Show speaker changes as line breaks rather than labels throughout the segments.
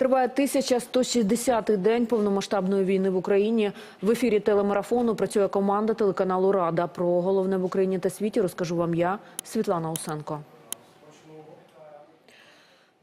Триває 1160-й день повномасштабної війни в Україні. В ефірі телемарафону працює команда телеканалу Рада. Про головне в Україні та світі розкажу вам я, Світлана Усенко.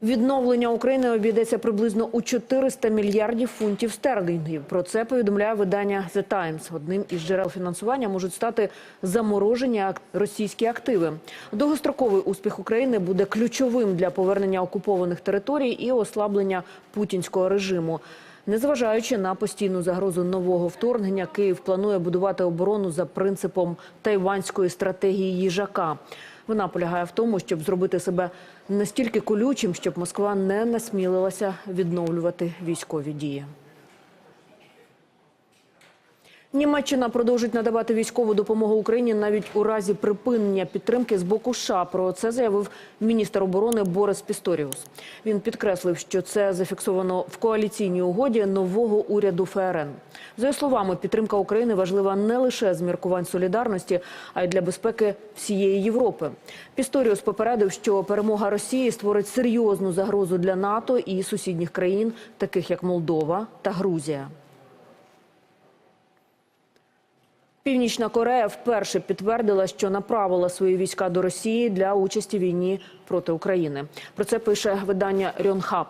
Відновлення України обійдеться приблизно у 400 мільярдів фунтів стерлінгів. Про це повідомляє видання The Times. Одним із джерел фінансування можуть стати заморожені російські активи. Довгостроковий успіх України буде ключовим для повернення окупованих територій і ослаблення путінського режиму. Незважаючи на постійну загрозу нового вторгнення, Київ планує будувати оборону за принципом тайванської стратегії їжака. Вона полягає в тому, щоб зробити себе настільки колючим, щоб Москва не насмілилася відновлювати військові дії. Німеччина продовжить надавати військову допомогу Україні навіть у разі припинення підтримки з боку США. Про це заявив міністр оборони Борис Пісторіус. Він підкреслив, що це зафіксовано в коаліційній угоді нового уряду ФРН. За його словами, підтримка України важлива не лише з міркувань солідарності, а й для безпеки всієї Європи. Пісторіус попередив, що перемога Росії створить серйозну загрозу для НАТО і сусідніх країн, таких як Молдова та Грузія. Північна Корея вперше підтвердила, що направила свої війська до Росії для участі в війні проти України. Про це пише видання Рьонхаб.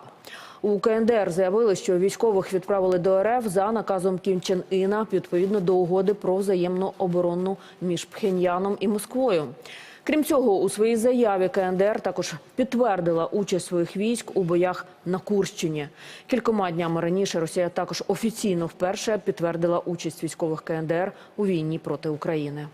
У КНДР заявили, що військових відправили до РФ за наказом Кім Чен Іна відповідно до угоди про взаємну оборону між Пхеньяном і Москвою. Крім цього, у своїй заяві КНДР також підтвердила участь своїх військ у боях на Курщині. Кількома днями раніше Росія також офіційно вперше підтвердила участь військових КНДР у війні проти України.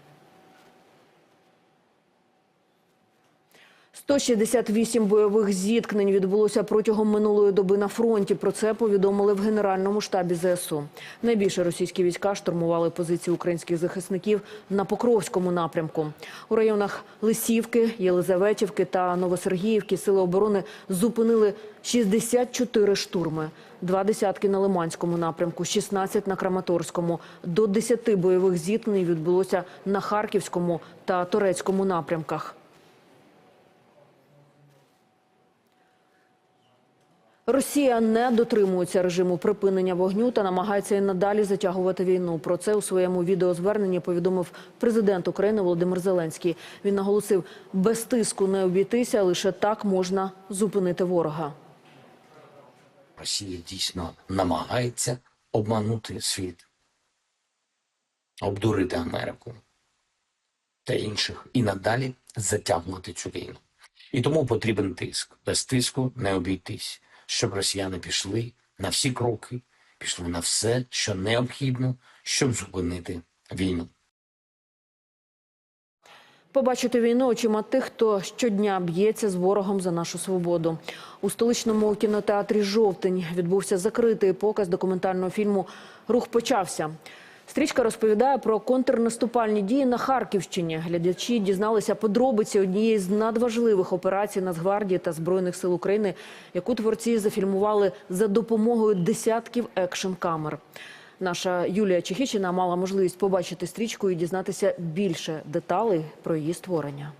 168 бойових зіткнень відбулося протягом минулої доби на фронті. Про це повідомили в Генеральному штабі ЗСУ. Найбільше російські війська штурмували позиції українських захисників на Покровському напрямку. У районах Лисівки, Єлизаветівки та Новосергіївки сили оборони зупинили 64 штурми. Два десятки на Лиманському напрямку, 16 на Краматорському. До 10 бойових зіткнень відбулося на Харківському та Торецькому напрямках. Росія не дотримується режиму припинення вогню та намагається і надалі затягувати війну. Про це у своєму відеозверненні повідомив президент України Володимир Зеленський. Він наголосив, без тиску не обійтися, лише так можна зупинити ворога.
Росія дійсно намагається обманути світ, обдурити Америку та інших і надалі затягувати цю війну. І тому потрібен тиск. Без тиску не обійтись, щоб росіяни пішли на всі кроки, пішли на все, що необхідно, щоб зупинити війну.
Побачити війну очима тих, хто щодня б'ється з ворогом за нашу свободу. У столичному кінотеатрі Жовтень відбувся закритий показ документального фільму Рух почався. Стрічка розповідає про контрнаступальні дії на Харківщині. Глядачі дізналися подробиці однієї з надважливих операцій Нацгвардії та збройних сил України, яку творці зафільмували за допомогою десятків екшн-камер. Наша Юлія Чехічина мала можливість побачити стрічку і дізнатися більше деталей про її створення.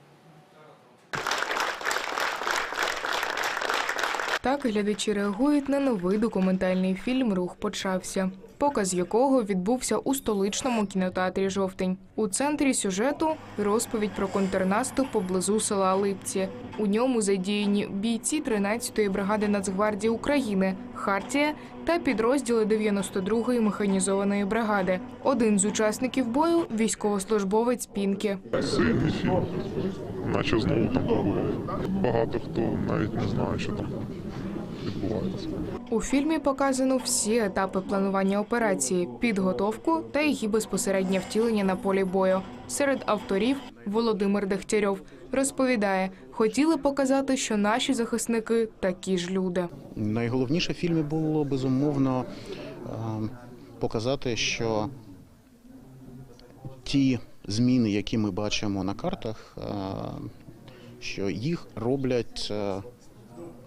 Так глядачі реагують на новий документальний фільм Рух почався. Показ якого відбувся у столичному кінотеатрі Жовтень. У центрі сюжету розповідь про контрнаступ поблизу села Липці. У ньому задіяні бійці 13-ї бригади Нацгвардії України, Хартія та підрозділи 92-ї механізованої бригади. Один з учасників бою військовослужбовець Пінки.
Сидить, наче знову там. Багато хто навіть не знає, що там відбувається.
У фільмі показано всі етапи планування операції, підготовку та її безпосереднє втілення на полі бою. Серед авторів Володимир Дегтярьов розповідає, хотіли показати, що наші захисники такі ж люди.
Найголовніше в фільмі було безумовно е, показати, що ті зміни, які ми бачимо на картах, е, що їх роблять е,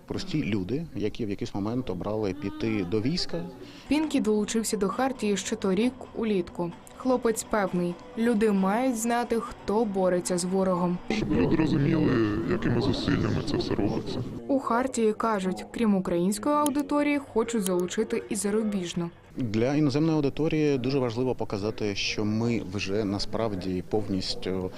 прості люди, які в якийсь момент обрали піти до війська.
Пінкі долучився до Хартії ще торік улітку. Хлопець певний, люди мають знати, хто бореться з ворогом.
Щоб люди розуміли, якими зусиллями це все робиться.
У Хартії кажуть, крім української аудиторії, хочуть залучити і зарубіжну.
Для іноземної аудиторії дуже важливо показати, що ми вже насправді повністю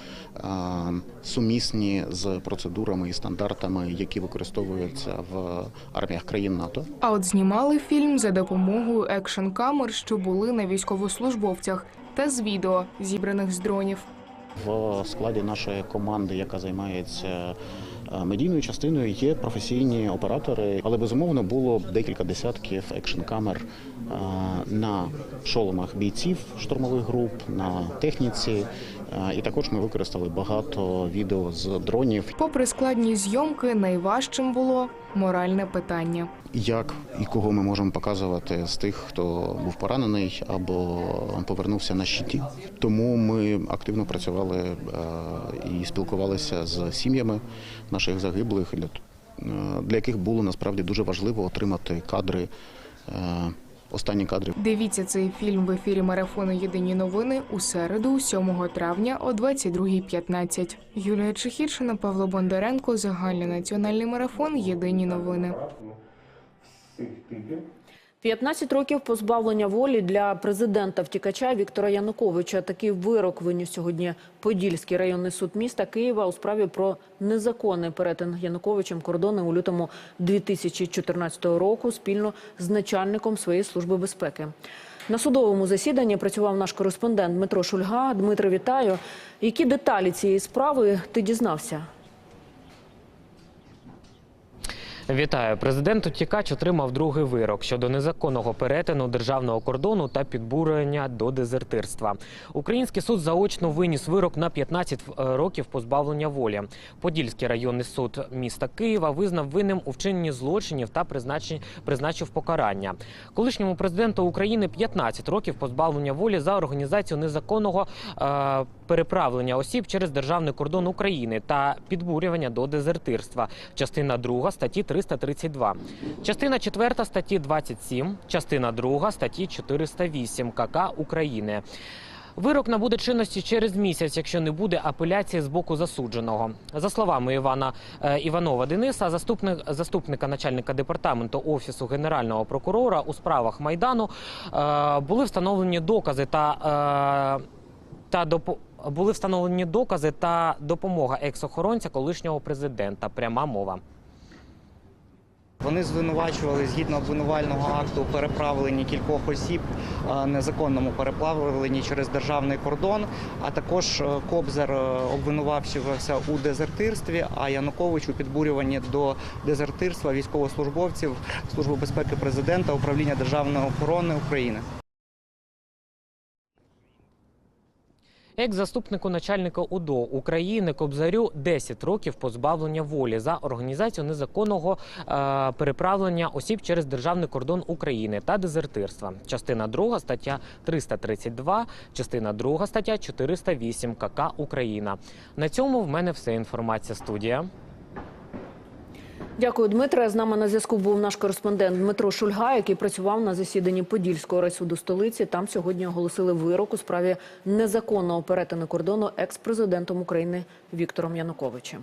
сумісні з процедурами і стандартами, які використовуються в арміях країн НАТО.
А от знімали фільм за допомогою екшн камер, що були на військовослужбовцях, та з відео, зібраних з дронів.
В складі нашої команди, яка займається медійною частиною, є професійні оператори, але безумовно було декілька десятків екшн-камер на шоломах бійців штурмових груп, на техніці. І також ми використали багато відео з дронів.
Попри складні зйомки, найважчим було моральне питання.
Як і кого ми можемо показувати з тих, хто був поранений або повернувся на щиті. Тому ми активно працювали е, і спілкувалися з сім'ями наших загиблих, для, е, для яких було насправді дуже важливо отримати кадри, е, останні кадри
Дивіться цей фільм в ефірі марафону Єдині новини у середу, 7 травня о 22.15. Юлія Чехіршина, Павло Бондаренко, загальний національний марафон Єдині новини.
15 років позбавлення волі для президента втікача Віктора Януковича. Такий вирок виніс сьогодні Подільський районний суд міста Києва у справі про незаконний перетин Януковичем кордони у лютому 2014 року спільно з начальником своєї служби безпеки. На судовому засіданні працював наш кореспондент Дмитро Шульга. Дмитро, вітаю. Які деталі цієї справи ти дізнався?
Вітаю. Президент Утікач отримав другий вирок щодо незаконного перетину державного кордону та підбурення до дезертирства. Український суд заочно виніс вирок на 15 років позбавлення волі. Подільський районний суд міста Києва визнав винним у вчиненні злочинів та призначив покарання. Колишньому президенту України 15 років позбавлення волі за організацію незаконного е, переправлення осіб через державний кордон України та підбурювання до дезертирства. Частина 2 статті 332. Частина 4 статті 27. Частина 2 статті 408 КК України. Вирок набуде чинності через місяць, якщо не буде апеляції з боку засудженого. За словами Івана е, Іванова Дениса, заступник заступника начальника департаменту офісу генерального прокурора у справах майдану, е, були встановлені докази та. Е, та допо... були встановлені докази та допомога екс-охоронця колишнього президента. Пряма мова.
Вони звинувачували згідно обвинувального акту переправлені кількох осіб, е, незаконному переплавленні через державний кордон. А також е, Кобзар обвинувався у дезертирстві, а Янукович у підбурюванні до дезертирства військовослужбовців Служби безпеки президента управління державної охорони України.
Екс-заступнику начальника УДО України Кобзарю 10 років позбавлення волі за організацію незаконного е, переправлення осіб через державний кордон України та дезертирства. Частина 2 стаття 332, частина 2 стаття 408 КК Україна. На цьому в мене все інформація. Студія.
Дякую, Дмитре. З нами на зв'язку був наш кореспондент Дмитро Шульга, який працював на засіданні Подільського райсуду столиці. Там сьогодні оголосили вирок у справі незаконного перетину кордону екс-президентом України Віктором Януковичем.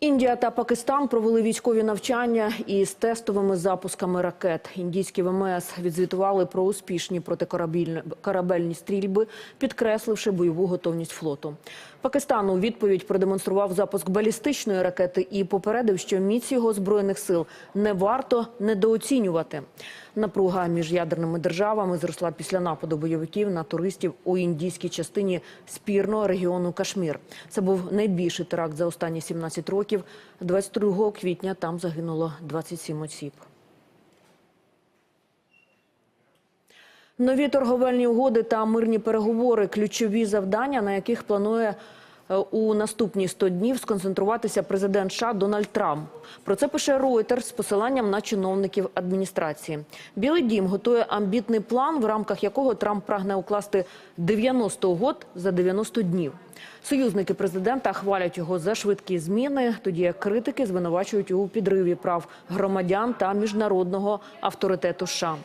Індія та Пакистан провели військові навчання із тестовими запусками ракет. Індійські ВМС відзвітували про успішні протикорабельні стрільби, підкресливши бойову готовність флоту. Пакистан у відповідь продемонстрував запуск балістичної ракети і попередив, що міць його збройних сил не варто недооцінювати. Напруга між ядерними державами зросла після нападу бойовиків на туристів у індійській частині спірного регіону Кашмір. Це був найбільший теракт за останні 17 років. 22 квітня там загинуло 27 осіб. Нові торговельні угоди та мирні переговори ключові завдання, на яких планує у наступні 100 днів сконцентруватися президент США Дональд Трамп. Про це пише Reuters з посиланням на чиновників адміністрації. Білий дім готує амбітний план, в рамках якого Трамп прагне укласти 90 угод за 90 днів. Союзники президента хвалять його за швидкі зміни, тоді як критики звинувачують у підриві прав громадян та міжнародного авторитету США.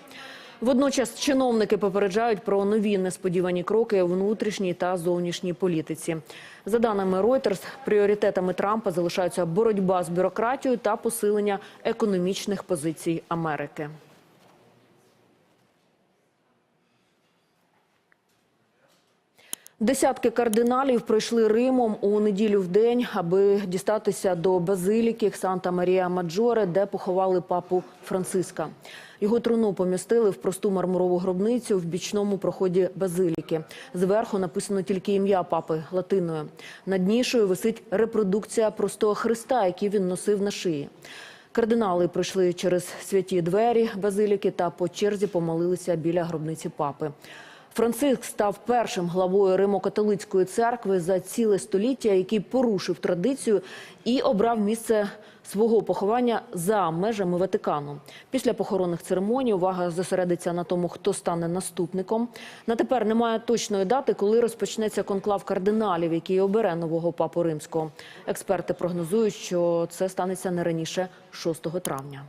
Водночас чиновники попереджають про нові несподівані кроки у внутрішній та зовнішній політиці. За даними Reuters, пріоритетами Трампа залишаються боротьба з бюрократією та посилення економічних позицій Америки. Десятки кардиналів пройшли Римом у неділю в день, аби дістатися до базиліки Санта Марія Маджоре, де поховали папу Франциска. Його труну помістили в просту мармурову гробницю в бічному проході базиліки. Зверху написано тільки ім'я папи латиною. Над нішою висить репродукція простого Христа, який він носив на шиї. Кардинали пройшли через святі двері базиліки та по черзі помолилися біля гробниці папи. Франциск став першим главою Римо-католицької церкви за ціле століття, який порушив традицію і обрав місце свого поховання за межами Ватикану. Після похоронних церемоній увага зосередиться на тому, хто стане наступником. На тепер немає точної дати, коли розпочнеться конклав кардиналів, який обере нового папу римського. Експерти прогнозують, що це станеться не раніше 6 травня.